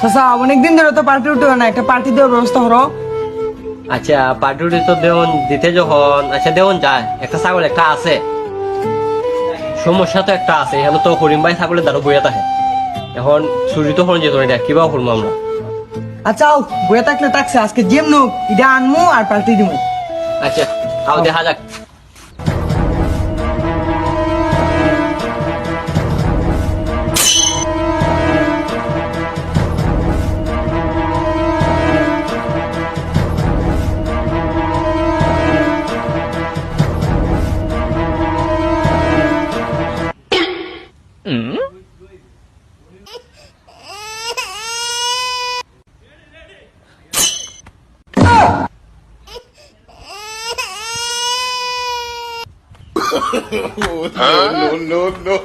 চাচা অনেকদিন ধরে তো পার্টি উঠে না একটা পার্টি দেওয়ার ব্যবস্থা করো। আচ্ছা পাটুটি তো দেওয়ান দিতে যখন আচ্ছা দেওয়ান যায় একটা ছাগল একটা আছে। সমস্যা তো একটা আছে এখানে তো হরিণ ভাই ছাগলের দ্বারা বইয়া থাকে। এখন চুরি তো হরণ যেত না কিবা করব আমরা? আচ্ছা বইয়া থাকলে থাকছে আজকে জিম নুক এটা আনমু আর পার্টি দিমু। আচ্ছা আও দেখা যাক। No, no, no.